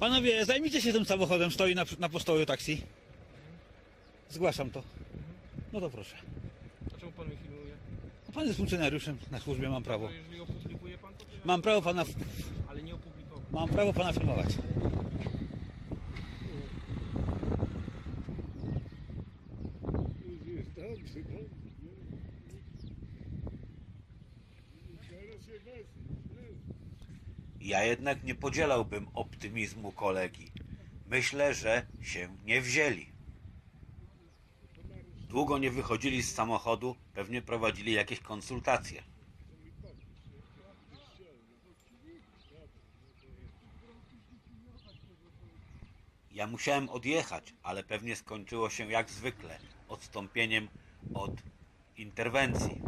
Panowie, zajmijcie się tym samochodem, stoi na, na postoju taksi. Zgłaszam to. No to proszę. A czemu pan mnie filmuje? No Pan jest funkcjonariuszem, na służbie mam prawo. To jeżeli opublikuje pan, to nie. Mam prawo pana, Ale nie opublikował. mam prawo pana filmować. Jest dobrze, dobrze. Teraz się wezmę. Ja jednak nie podzielałbym optymizmu kolegi. Myślę, że się nie wzięli. Długo nie wychodzili z samochodu, pewnie prowadzili jakieś konsultacje. Ja musiałem odjechać, ale pewnie skończyło się jak zwykle odstąpieniem od interwencji.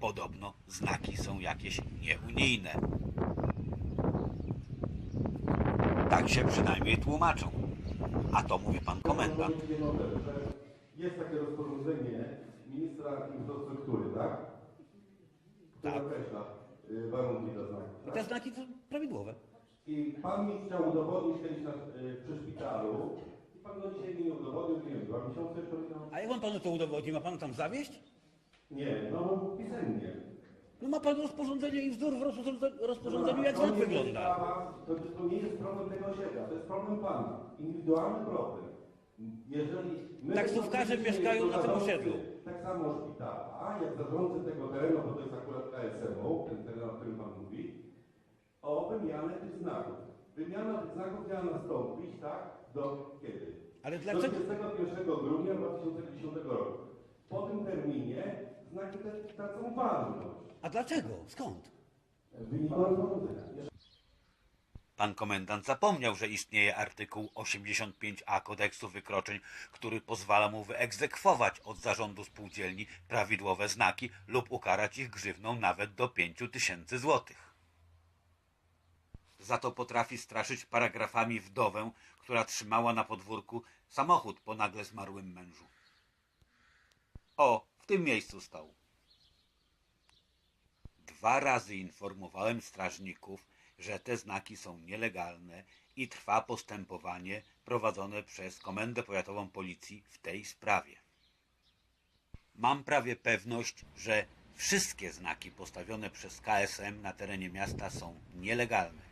Podobno znaki są jakieś nieunijne. Tak się przynajmniej tłumaczą. A to mówi pan komendant. Jest takie rozporządzenie ministra infrastruktury, tak? Które Tak. określa y, warunki do znaków. I Tak? te znaki są prawidłowe. I pan mi chciał udowodnić kiedyś na, y, przy szpitalu i pan do dzisiaj mi nie udowodnił, nie wiem, dwa miesiące? A jak on panu to udowodni? Ma pan tam zawieść? Nie, no pisemnie. No ma pan rozporządzenie i wzór w rozporządze- rozporządzeniu, jak To wygląda. sprawa- To, to nie jest problem tego osiedla, to jest problem pana. Indywidualny problem. Jeżeli my Taksówkarze jako mieszkają na tym osiedlu. Tak samo szpitala, jak zarządcy tego terenu, bo to jest akurat KSM-u, ten teren, o którym pan mówi, o wymianę tych znaków. Wymiana tych znaków miała nastąpić, tak, do kiedy? Ale Do dlaczego? 31 grudnia 2010 roku. Po tym terminie znaki te tracą ważność. A dlaczego? Skąd? Rozporządzenia. Pan komendant zapomniał, że istnieje artykuł 85a kodeksu wykroczeń, który pozwala mu wyegzekwować od zarządu spółdzielni prawidłowe znaki lub ukarać ich grzywną nawet do 5 tysięcy złotych. Za to potrafi straszyć paragrafami wdowę, która trzymała na podwórku samochód po nagle zmarłym mężu. O, tym miejscu stał. Dwa razy informowałem strażników, że te znaki są nielegalne i trwa postępowanie prowadzone przez Komendę Powiatową Policji w tej sprawie. Mam prawie pewność, że wszystkie znaki postawione przez KSM na terenie miasta są nielegalne.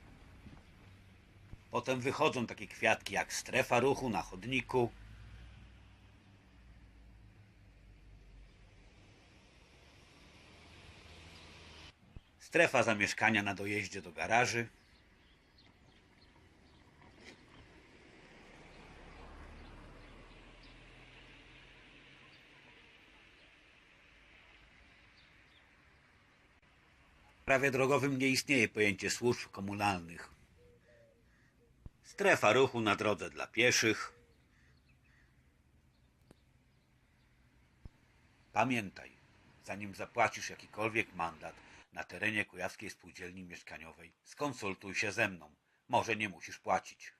Potem wychodzą takie kwiatki jak strefa ruchu na chodniku, strefa zamieszkania na dojeździe do garaży. W prawie drogowym nie istnieje pojęcie służb komunalnych. Strefa ruchu na drodze dla pieszych. Pamiętaj, zanim zapłacisz jakikolwiek mandat na terenie Kujawskiej Spółdzielni Mieszkaniowej, skonsultuj się ze mną. Może nie musisz płacić.